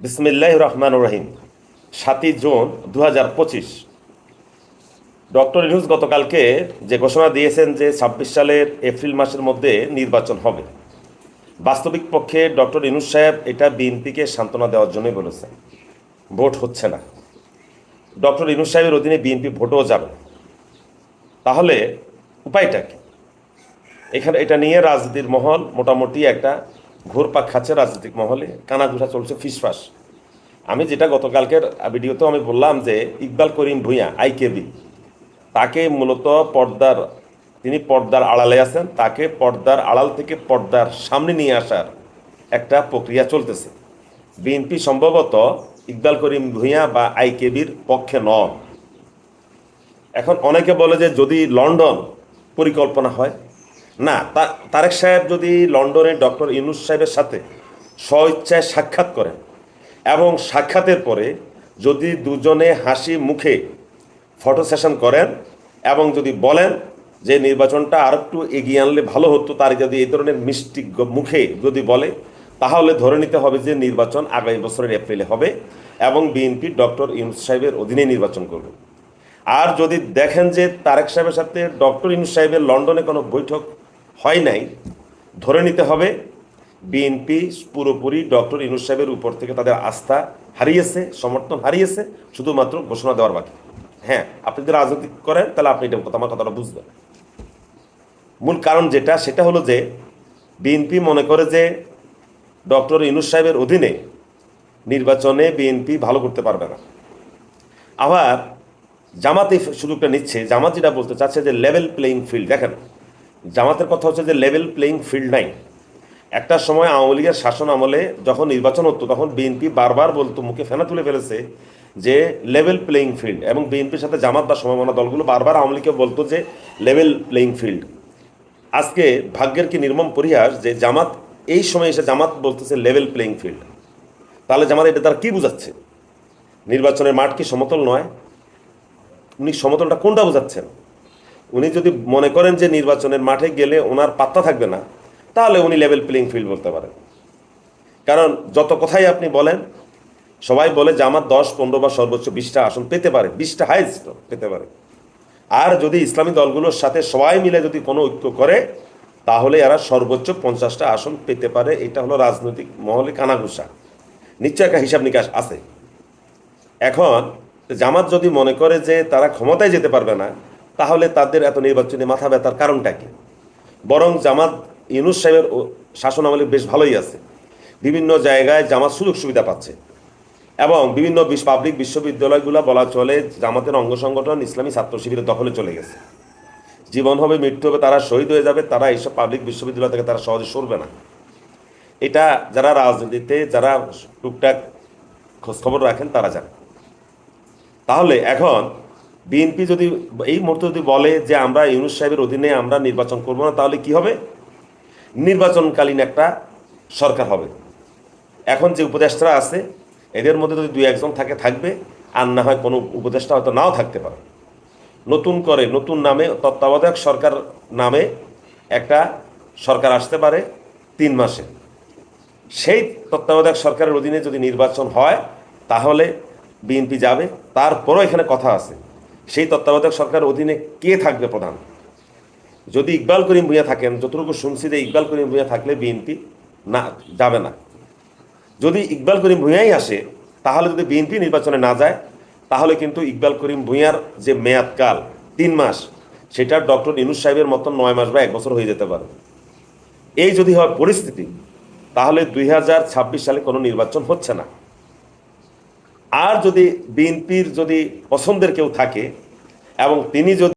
বিসমিল্লাহ রহমান রহিম সাতই জুন দু হাজার পঁচিশ। ডক্টর ইনুস গতকালকে যে ঘোষণা দিয়েছেন যে ছাব্বিশ সালের এপ্রিল মাসের মধ্যে নির্বাচন হবে, বাস্তবিক পক্ষে ডক্টর ইনুস সাহেব এটা বিএনপিকে সান্ত্বনা দেওয়ার জন্যই বলেছেন। ভোট হচ্ছে না। ডক্টর ইনুস সাহেবের অধীনে বিএনপি ভোটও যাবে তাহলে উপায়টা কি? এখানে এটা নিয়ে রাজনীতির মহল মোটামুটি একটা ঘুরপাক খাচ্ছে রাজনৈতিক মহলে কানাঘুষা চলছে, ফিসফাস। আমি যেটা গতকালকের ভিডিওতেও আমি বললাম যে, ইকবাল করিম ভূঁইয়া আইকেবি তাকে মূলত পর্দার, তিনি পর্দার আড়ালে আছেন, তাকে পর্দার আড়াল থেকে পর্দার সামনে নিয়ে আসার একটা প্রক্রিয়া চলতেছে। বিএনপি সম্ভবত ইকবাল করিম ভূঁইয়া বা আইকেবির পক্ষে নন। এখন অনেকে বলে যে, যদি লন্ডন পরিকল্পনা হয় না তারেক সাহেব যদি লন্ডনে ডক্টর ইউনুস সাহেবের সাথে স্বইচ্ছায় সাক্ষাৎ করেন এবং সাক্ষাতের পরে যদি দুজনে হাসি মুখে ফটো সেশন করেন এবং যদি বলেন যে নির্বাচনটা আর একটু এগিয়ে আনলে ভালো হতো, তার যদি এই ধরনের মিষ্টি মুখে যদি বলে, তাহলে ধরে নিতে হবে যে নির্বাচন আগামী বছরের এপ্রিলে হবে এবং বিএনপি ডক্টর ইউনুস সাহেবের অধীনে নির্বাচন করবে। আর যদি দেখেন যে তারেক সাহেবের সাথে ডক্টর ইনুস সাহেবের লন্ডনে কোনো বৈঠক হয় নাই, ধরে নিতে হবে বিএনপি পুরোপুরি ডক্টর ইনুস সাহেবের উপর থেকে তাদের আস্থা হারিয়েছে, সমর্থন হারিয়েছে, শুধুমাত্র ঘোষণা দেওয়ার বাকি। হ্যাঁ আপনি যদি রাজনীতি করেন, তাহলে আপনি এটা আমার কথাটা বুঝবেন। মূল কারণ যেটা, সেটা হলো যে বিএনপি মনে করে যে ডক্টর ইনুস সাহেবের অধীনে নির্বাচনে বিএনপি ভালো করতে পারবে না। আবার জামাতে সুযোগটা নিচ্ছে, জামাত যেটা বলতে চাচ্ছে যে লেভেল প্লেইং ফিল্ড দেখেন জামাতের কথা হচ্ছে যে লেভেল প্লেইং ফিল্ড নাই। একটা সময় আওয়ামী লীগের শাসন আমলে যখন নির্বাচন হতো, তখন বিএনপি বারবার বলতো, মুখে ফেনা তুলে ফেলেছে যে লেভেল প্লেইং ফিল্ড এবং বিএনপির সাথে জামাত বা সমমনা দলগুলো বারবার আওয়ামী লীগকে বলতো যে লেভেল প্লেইং ফিল্ড আজকে ভাগ্যের কি নির্মম পরিহাস যে জামাত এই সময় এসে জামাত বলতেছে লেভেল প্লেইং ফিল্ড তাহলে জামাত এটা তারা কী বোঝাচ্ছে? নির্বাচনের মাঠ কি সমতল নয়? উনি সমতলটা কোনটা বোঝাচ্ছেন? উনি যদি মনে করেন যে নির্বাচনের মাঠে গেলে ওনার পাত্তা থাকবে না, তাহলে উনি লেভেল প্লেইং ফিল্ড বলতে পারেন। কারণ যত কথাই আপনি বলেন, সবাই বলে যে আমার দশ, পনেরো বা সর্বোচ্চ বিশটা আসন পেতে পারে, বিশটা হাইস্ট পেতে পারে। আর যদি ইসলামী দলগুলোর সাথে সবাই মিলে যদি কোনো ঐক্য করে, তাহলে এরা সর্বোচ্চ পঞ্চাশটা আসন পেতে পারে। এটা হলো রাজনৈতিক মহলে কানাঘুষা। নিশ্চয় একটা হিসাব নিকাশ আছে। এখন জামাত যদি মনে করে যে তারা ক্ষমতায় যেতে পারবে না তাহলে তাদের এত নির্বাচনী মাথা ব্যথার কারণটা কি? বরং জামাত ইউনুস সাহেবের শাসন আমলে বেশ ভালোই আছে। বিভিন্ন জায়গায় জামাত সুযোগ সুবিধা পাচ্ছে। এবং বিভিন্ন পাবলিক বিশ্ববিদ্যালয়গুলো বলা চলে জামাতের অঙ্গ সংগঠন ইসলামী ছাত্র শিবিরের দখলে চলে গেছে। জীবন হবে, মৃত্যু হবে, তারা শহীদ হয়ে যাবে, তারা এইসব পাবলিক বিশ্ববিদ্যালয় থেকে তারা সহজে সরবে না। এটা যারা রাজনীতিতে, যারা টুকটাক খোঁজখবর রাখেন, তারা জানে। তাহলে এখন বিএনপি যদি এই মুহূর্তে যদি বলে যে আমরা ইউনুস সাহেবের অধীনে আমরা নির্বাচন করব না, তাহলে কি হবে? নির্বাচনকালীন একটা সরকার হবে। এখন যে উপদেষ্টারা আছে, এদের মধ্যে যদি দুই একজন থাকে, থাকবে, আর না হয় কোনো উপদেষ্টা হয়তো নাও থাকতে পারে। নতুন করে, নতুন নামে তত্ত্বাবধায়ক সরকার নামে একটা সরকার আসতে পারে তিন মাসে। সেই তত্ত্বাবধায়ক সরকারের অধীনে যদি নির্বাচন হয়, তাহলে বিএনপি যাবে। তারপরও এখানে কথা আছে। সেই তত্ত্বাবধায়ক সরকারের অধীনে কে থাকবে প্রধান? যদি ইকবাল করিম ভূঁইয়া থাকেন, যতটুকু শুনছি যে ইকবাল করিম ভূঁইয়া থাকলে বিএনপি না, যাবে না। যদি ইকবাল করিম ভূঁইয়াই আসে, তাহলে যদি বিএনপি নির্বাচনে না যায়, তাহলে কিন্তু ইকবাল করিম ভূঁইয়ার যে মেয়াদকাল, তিন মাস, সেটা ডক্টর ইনুস সাহেবের মতন নয় মাস বা এক বছর হয়ে যেতে পারে। এই যদি হয় পরিস্থিতি, তাহলে দুই হাজার ছাব্বিশ সালে কোনো নির্বাচন হচ্ছে না। আর যদি বিএনপির যদি পছন্দের কেউ থাকে এবং তিনি যদি